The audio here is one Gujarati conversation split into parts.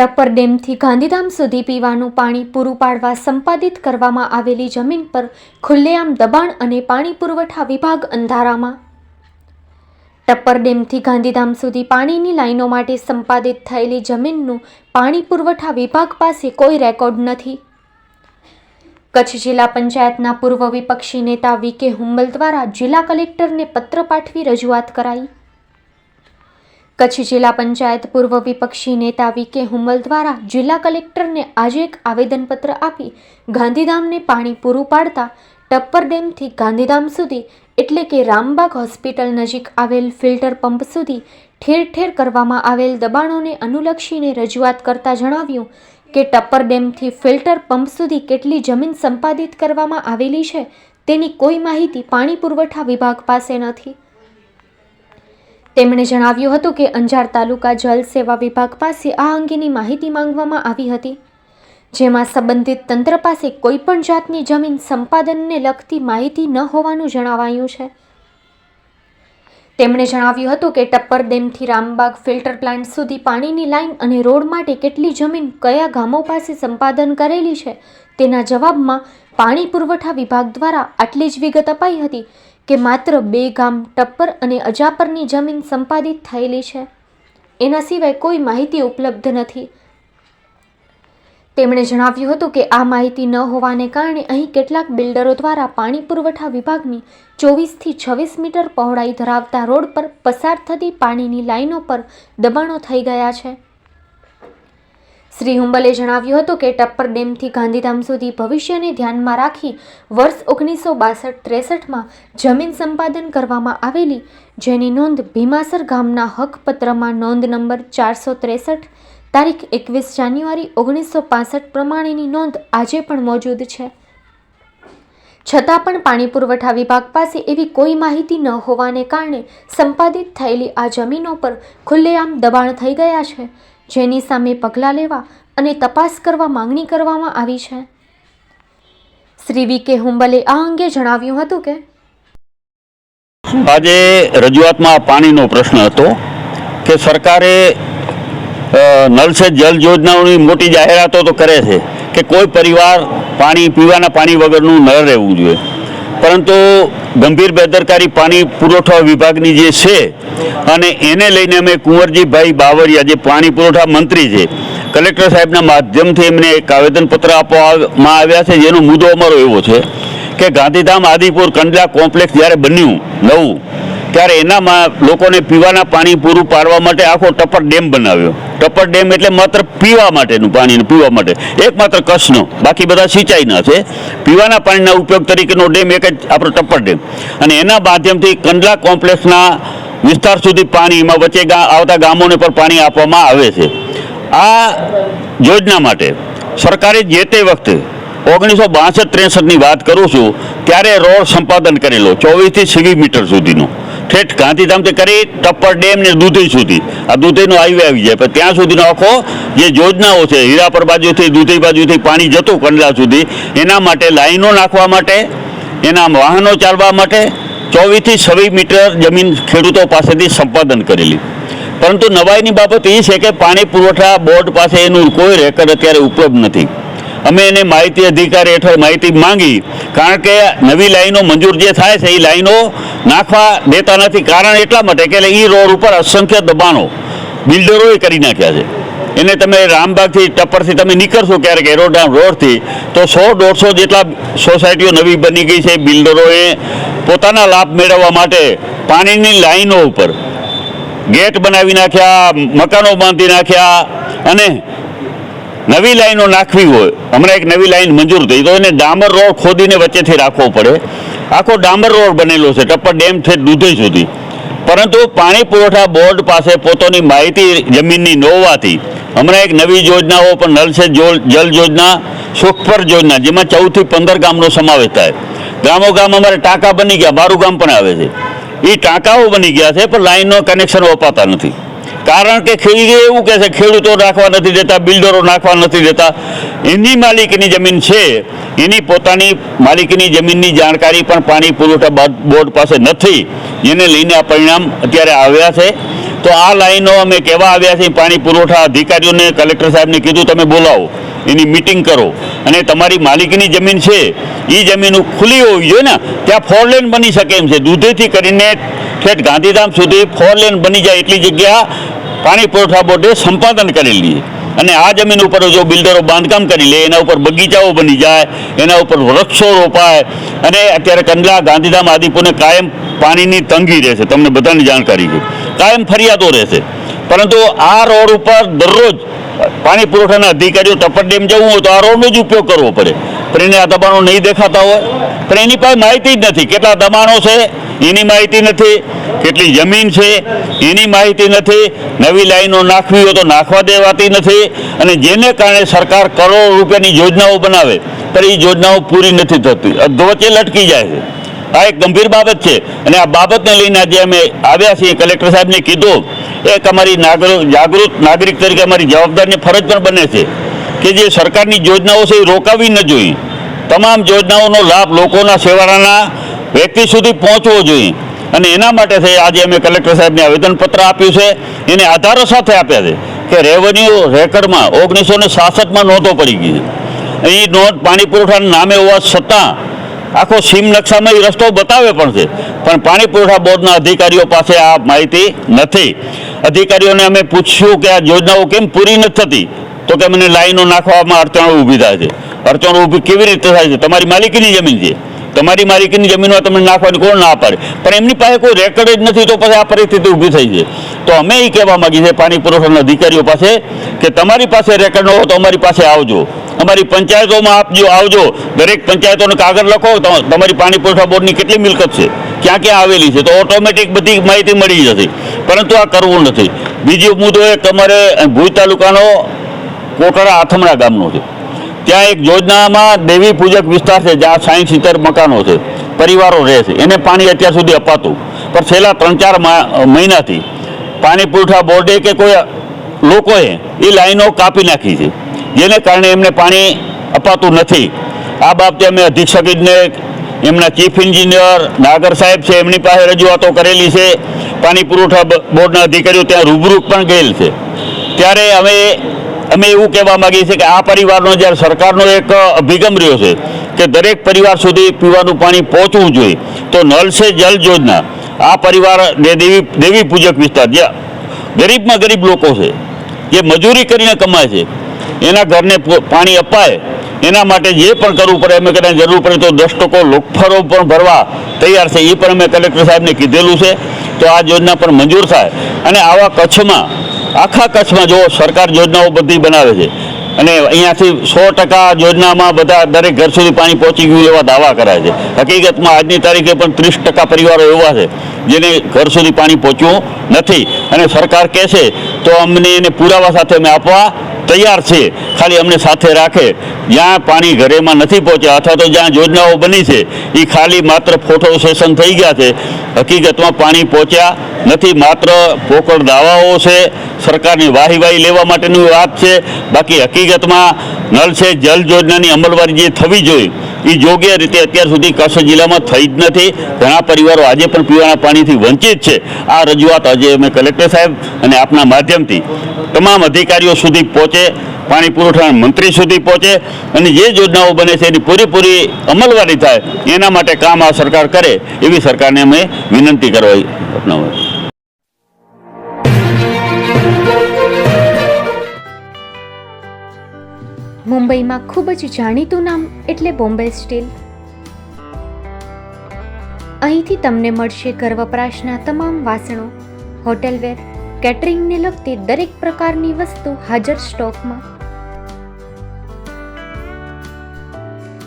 ટપ્પર ડેમથી ગાંધીધામ સુધી પીવાનું પાણી પૂરું પાડવા સંપાદિત કરવામાં આવેલી જમીન પર ખુલ્લેઆમ દબાણ અને પાણી પુરવઠા વિભાગ અંધારામાં. ટપ્પર ડેમથી ગાંધીધામ સુધી પાણીની લાઈનો માટે સંપાદિત થયેલી જમીનનું પાણી પુરવઠા વિભાગ પાસે કોઈ રેકોર્ડ નથી. કચ્છ જિલ્લા પંચાયતના પૂર્વ વિપક્ષી નેતા વી કે હુંબલ દ્વારા જિલ્લા કલેક્ટરને પત્ર પાઠવી રજૂઆત કરાઈ. કચ્છ જિલ્લા પંચાયત પૂર્વ વિપક્ષી નેતા વી કે હુંબલ દ્વારા જિલ્લા કલેક્ટરને આજે એક આવેદનપત્ર આપી ગાંધીધામને પાણી પૂરું પાડતા ટપ્પર ડેમથી ગાંધીધામ સુધી, એટલે કે રામબાગ હોસ્પિટલ નજીક આવેલ ફિલ્ટર પંપ સુધી ઠેર ઠેર કરવામાં આવેલ દબાણોને અનુલક્ષીને રજૂઆત કરતા જણાવ્યું કે ટપ્પર ડેમથી ફિલ્ટર પંપ સુધી કેટલી જમીન સંપાદિત કરવામાં આવેલી છે તેની કોઈ માહિતી પાણી પુરવઠા વિભાગ પાસે નથી. તેમણે જણાવ્યું હતું કે અંજાર તાલુકા જલ સેવા વિભાગ પાસે આ અંગેની માહિતી માંગવામાં આવી હતી, જેમાં સંબંધિત તંત્ર પાસે કોઈપણ જાતની જમીન સંપાદનને લગતી માહિતી ન હોવાનું જણાવાયું છે. તેમણે જણાવ્યું હતું કે ટપ્પર ડેમથી રામબાગ ફિલ્ટર પ્લાન્ટ સુધી પાણીની લાઇન અને રોડ માટે કેટલી જમીન કયા ગામો પાસે સંપાદન કરેલી છે તેના જવાબમાં પાણી પુરવઠા વિભાગ દ્વારા આટલી જ વિગત અપાઈ હતી કે માત્ર બે ગામ ટપ્પર અને અજાપરની જમીન સંપાદિત થયેલી છે. એના સિવાય કોઈ માહિતી ઉપલબ્ધ નથી. તેમણે જણાવ્યું હતું કે આ માહિતી ન હોવાને કારણે અહીં કેટલાક બિલ્ડરો દ્વારા પાણી પુરવઠા વિભાગની ચોવીસથી છવ્વીસ મીટર પહોળાઈ ધરાવતા રોડ પર પસાર થતી પાણીની લાઈનો પર દબાણો થઈ ગયા છે. શ્રી હુંબલે જણાવ્યું હતું કે ટપ્પર ડેમથી ગાંધીધામ સુધી ભવિષ્યને ધ્યાનમાં રાખી વર્ષ ઓગણીસો બાસઠ ત્રેસઠમાં જમીન સંપાદન કરવામાં આવેલી, જેની નોંધ ભીમાસર ગામના હકપત્રમાં નોંધ નંબર ચારસો ત્રેસઠ, તારીખ એકવીસ જાન્યુઆરી ઓગણીસો પાસઠ પ્રમાણેની નોંધ આજે પણ મોજૂદ છે. છતાં પણ પાણી પુરવઠા વિભાગ પાસે એવી કોઈ માહિતી ન હોવાને કારણે સંપાદિત થયેલી આ જમીનો પર ખુલ્લેઆમ દબાણ થઈ ગયા છે. જેની સામે પગલાં લેવા અને તપાસ કરવા માંગણી કરવામાં આવી છે. શ્રી વી. કે. હુંબલે આ અંગે જણાવ્યું હતું કે આજે રજૂઆતમાં પાણીનો પ્રશ્ન હતો કે સરકારે નલ સે જલ યોજનાઓની મોટી જાહેરાતો તો કરે છે કે કોઈ પરિવાર પાણી, પીવાના પાણી વગરનું ન રહેવું જોઈએ. પરંતુ ગંભીર બેદરકારી પાણી પુરવઠા વિભાગની જે છે અને એને લઈને અમે કુંવરજીભાઈ બાવરિયા જે પાણી પુરવઠા મંત્રી છે. કલેક્ટર સાહેબના માધ્યમથી એમને એક આવેદનપત્ર આપવામાં આવ્યા છે. જેનો મુદ્દો અમારો એવો છે કે ગાંધીધામ આદિપુર કંડલા કોમ્પ્લેક્સ જ્યારે બન્યું નવું ત્યારે એનામાં લોકોને પીવાના પાણી પૂરું પાડવા માટે આખો ટપ્પર ડેમ બનાવ્યો. ટપ્પર ડેમ એટલે માત્ર પીવા માટેનું પાણીનું પીવા માટે. એકમાત્ર કચ્છનો. બાકી બધા સિંચાઈના છે. પીવાના પાણીના ઉપયોગ તરીકેનો ડેમ એક જ આપણો ટપ્પર ડેમ. અને એના માધ્યમથી કંડલા કોમ્પ્લેક્સના વિસ્તાર સુધી પાણી એમાં વચ્ચે આવતા ગામોને પણ પાણી આપવામાં આવે છે. આ યોજના માટે સરકારે જે તે વખતે ઓગણીસો બાસઠ ત્રેસઠની વાત કરું છું, ત્યારે રોડ સંપાદન કરેલો, ચોવીસથી છવ્વીસ મીટર સુધીનો. ઠેઠ ગાંધીધામથી કરી ટપ્પર ડેમ ને દૂધી સુધી. આ દૂધીનો હાઈવે આવી જાય. પણ ત્યાં સુધીનો આખો જે યોજનાઓ છે, હીરાપર બાજુથી, દૂધી બાજુથી પાણી જતું કંડલા સુધી, એના માટે લાઈનો નાખવા માટે, એના વાહનો ચાલવા માટે ચોવીસથી છવ્વીસ મીટર જમીન ખેડૂતો પાસેથી સંપાદન કરેલી. પરંતુ નવાઈની બાબત એ છે કે પાણી પુરવઠા બોર્ડ પાસે એનું કોઈ રેકર્ડ અત્યારે ઉપલબ્ધ નથી. અમે એને માહિતી અધિકારી હેઠળ માહિતી માંગી, કારણ કે નવી લાઈનો મંજૂર જે થાય છે, એ લાઈનો નાખવા દેતા નથી. કારણ એટલા માટે કે એ રોડ ઉપર અસંખ્ય દબાણો બિલ્ડરોએ કરી નાખ્યા છે. એને તમે રામબાગથી ટપ્પરથી તમે નીકળશો ક્યારેક એરોડામ રોડથી, તો સો દોઢસો જેટલા સોસાયટીઓ નવી બની ગઈ છે. બિલ્ડરોએ પોતાના લાભ મેળવવા માટે પાણીની લાઈનો ઉપર ગેટ બનાવી નાખ્યા, મકાનો બાંધી નાખ્યા અને નવી લાઈનો નાખવી હોય. હમણાં એક નવી લાઈન મંજૂર થઈ. તો એને ડામર રોડ ખોદીને વચ્ચેથી રાખવો પડે. આખો ડામર રોડ બનેલો છે, ટપ્પર ડેમ છે, દૂધે સુધી. પરંતુ પાણી પુરવઠા બોર્ડ પાસે પોતાની માહિતી જમીનની ન હોવાથી હમણાં એક નવી યોજનાઓ પણ નલ સે જલ યોજના, સુખપર યોજના, જેમાં ચૌદથી પંદર ગામનો સમાવેશ થાય. ગામો ગામ અમારે ટાંકા બની ગયા, મારું ગામ પણ આવે છે. એ ટાંકાઓ બની ગયા છે, પણ લાઈનનો કનેક્શન અપાતા નથી. કારણ કે ખેડૂતો એવું કહે છે, ખેડૂતો નાખવા નથી દેતા, બિલ્ડરો નાખવા નથી દેતા. એની માલિકની જમીન છે એની પોતાની માલિકીની જમીનની જાણકારી પણ પાણી પુરવઠા બોર્ડ- પાસે નથી. જેને લઈને આ પરિણામ અત્યારે આવ્યા છે. તો આ લાઈનો અમે કહેવા આવ્યા છીએ પાણી પુરવઠા અધિકારીઓને કલેક્ટર સાહેબને કીધું, તમે બોલાવો, એની મિટિંગ કરો. અને તમારી માલિકીની જમીન છે એ જમીન ખુલ્લી હોવી જોઈએ ને, ત્યાં ફોર લેન બની શકે એમ છે. દૂધેથી કરીને ઠેઠ ગાંધીધામ સુધી ફોર લેન બની જાય એટલી જગ્યા પાણી પુરવઠા બોર્ડે સંપાદન કરેલી છે અને આ જમીન ઉપર જો બિલ્ડરો બાંધકામ કરી લે, એના ઉપર બગીચાઓ બની જાય, એના ઉપર વૃક્ષો રોપાય, અને અત્યારે કંડલા ગાંધીધામ આદિપુરને કાયમ પાણીની તંગી રહેશે. તમને બધાની જાણકારી છે. કાયમ ફરિયાદો રહેશે. પરંતુ આ રોડ ઉપર દરરોજ પાણી પુરવઠાના અધિકારીઓ ટપ્પર ડેમ જવું હોય તો આ રોડનો જ ઉપયોગ કરવો પડે. પણ એને આ દબાણો નહીં દેખાતા હોય. પણ એની પાસે માહિતી જ નથી. કેટલા દબાણો છે એની માહિતી નથી, કેટલી જમીન છે, એની માહિતી નથી, નવી લાઈનો નાખવી હોય તો નાખવા દેવાતી નથી અને જેને કારણે સરકાર કરોડો રૂપિયાની યોજનાઓ બનાવે, પણ એ યોજનાઓ પૂરી નથી થતી. વચ્ચે લટકી જાય છે. આ એક ગંભીર બાબત છે અને આ બાબતને લઈને આજે અમે આવ્યા છીએ. કલેક્ટર સાહેબને કીધું એક અમારી જાગૃત નાગરિક તરીકે અમારી જવાબદારીની ફરજ પણ બને છે કે જે સરકારની યોજનાઓ છે એ રોકાવી ન જોઈએ. તમામ યોજનાઓનો લાભ લોકોના સેવાના વ્યક્તિ સુધી પહોંચવો જોઈએ. અને એના માટે થઈ આજે અમે કલેક્ટર સાહેબને આવેદનપત્ર આપ્યું છે. એને આધારો સાથે આપ્યા છે કે રેવન્યુ રેકર્ડમાં ઓગણીસો ને સાસઠમાં નોંધો પડી ગઈ છે. એ નોંધ પાણી પુરવઠાના નામે હોવા છતાં આખો સીમ નકશામાં એ રસ્તો બતાવે પણ છે. પણ પાણી પુરવઠા બોર્ડના અધિકારીઓ પાસે આ માહિતી નથી. અધિકારીઓને અમે પૂછ્યું કે આ યોજનાઓ કેમ પૂરી નથી થતી? તો કે મને લાઈનો નાખવામાં અડચણો ઊભી થાય છે. અડચણો ઊભી કેવી રીતે થાય છે? તમારી માલિકીની જમીન છે. તમારી માલિકીની જમીનમાં તમને નાખવાની કોણ ના પાડે. પણ એમની પાસે કોઈ રેકર્ડ જ નથી તો પછી આ પરિસ્થિતિ ઊભી થઈ છે તો અમે એ કહેવા માગીએ છીએ પાણી પુરવઠાના અધિકારીઓ પાસે કે તમારી પાસે રેકર્ડ ન હોય તો અમારી પાસે આવજો. અમારી પંચાયતોમાં આપજો, આવજો. દરેક પંચાયતોને કાગળ લખો તમારી પાણી પુરવઠા બોર્ડની કેટલી મિલકત છે? ક્યાં ક્યાં આવેલી છે? તો ઓટોમેટિક બધી માહિતી મળી જશે. પરંતુ આ કરવું નથી. બીજો મુદ્દો એ તમારે ભુજ તાલુકાનો કોટડા આથમણા ગામનો છે. ત્યાં એક યોજનામાં દેવી પૂજક વિસ્તાર છે, જ્યાં સાઠ સિત્તેર મકાનો છે, પરિવારો રહે છે. એને પાણી અત્યાર સુધી અપાતું. પણ છેલ્લા ત્રણ ચાર મહિનાથી પાણી પુરવઠા બોર્ડે કે કોઈ લોકોએ એ લાઈનો કાપી નાખી છે. જેને કારણે એમને પાણી અપાતું નથી. આ બાબતે અમે અધિક્ષકને એમના ચીફ એન્જિનિયર નાગર સાહેબ છે, એમની પાસે રજૂઆતો કરેલી છે. પાણી પુરવઠા બોર્ડના અધિકારીઓ ત્યાં રૂબરૂ પણ ગયેલ છે. ત્યારે અમે અમે એવું કહેવા માંગીએ છીએ કે આ પરિવારનો જ્યારે સરકારનો એક અભિગમ રહ્યો છે કે દરેક પરિવાર સુધી પીવાનું પાણી પહોંચવું જોઈએ, તો નલ સે જલ યોજના, આ પરિવાર દેવી દેવી પૂજક વિસ્તાર જ્યાં ગરીબમાં ગરીબ લોકો છે, જે મજૂરી કરીને કમાય છે, એના ઘરને પાણી અપાય, એના માટે જે પણ કરવું પડે, અમે કદાચ જરૂર પડે તો દસ ટકો લોકફરો પણ ભરવા તૈયાર છે, એ પણ અમે કલેક્ટર સાહેબને કીધેલું છે, તો આ યોજના પણ મંજૂર થાય. અને આવા કચ્છમાં આખા કચ્છમાં જો સરકાર યોજનાઓ બધી બનાવે છે અને અહીંયાથી સો ટકા યોજનામાં બધા દરેક ઘર સુધી પાણી પહોંચી ગયું એવા દાવા કરાય છે. હકીકતમાં આજની તારીખે પણ ત્રીસ ટકા પરિવારો એવા છે જેને ઘર સુધી પાણી પહોંચ્યું નથી. અને સરકાર કહેશે તો અમને એને પુરાવા સાથે અમે આપવા તૈયાર છે ખાલી અમને સાથે રાખે. જ્યાં પાણી ઘરેમાં નથી પહોંચ્યા અથવા તો જ્યાં યોજનાઓ બની છે એ ખાલી માત્ર ફોટો સેશન થઈ ગયા છે. હકીકતમાં પાણી પહોંચ્યા નથી, માત્ર પોકળ દાવાઓ છે. સરકારની વાહી વાહી લેવા માટેની વાત છે. બાકી હકીકતમાં નળ છે, જલ યોજનાની અમલવારી જે થવી જોઈએ એ યોગ્ય રીતે અત્યાર સુધી કચ્છ જિલ્લામાં થઈ જ નથી. ઘણા પરિવારો આજે પણ પીવાના પાણીથી વંચિત છે. આ રજૂઆત આજે અમે કલેક્ટર સાહેબ અને આપના માધ્યમથી તમામ અધિકારીઓ સુધી પહોંચે. પાણી પુરવઠાના મંત્રી સુધી પહોંચે અને જે યોજનાઓ બને છે એની પૂરેપૂરી અમલવારી થાય, એના માટે કામ આ સરકાર કરે, એવી સરકારને અમે વિનંતી કરવા અપનાવે મુંબઈમાં ખૂબ જ જાણીતું નામ એટલે બોમ્બે સ્ટીલ. અહીંથી તમને મળશે ઘર વપરાશના તમામ વાસણો, હોટેલવેર, કેટરિંગને લગતી દરેક પ્રકારની વસ્તુ હાજર સ્ટોકમાં.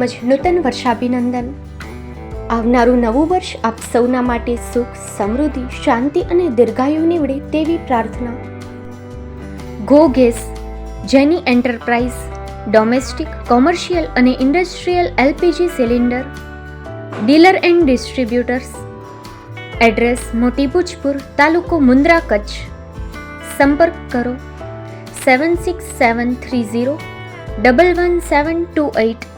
તેમજ નૂતન વર્ષાભિનંદન. આવનારું નવું વર્ષ આપ સૌના માટે સુખ, સમૃદ્ધિ, શાંતિ અને દીર્ઘાયુ નીવડે તેવી પ્રાર્થના. ગો ગેસ જેની એન્ટરપ્રાઇઝ ડોમેસ્ટિક, કોમર્શિયલ અને industrial LPG cylinder, dealer and distributors, address Moti Bhujpur તાલુકો મુન્દ્રા કચ્છ. સંપર્ક કરો, seven six seven three zero, double one seven two eight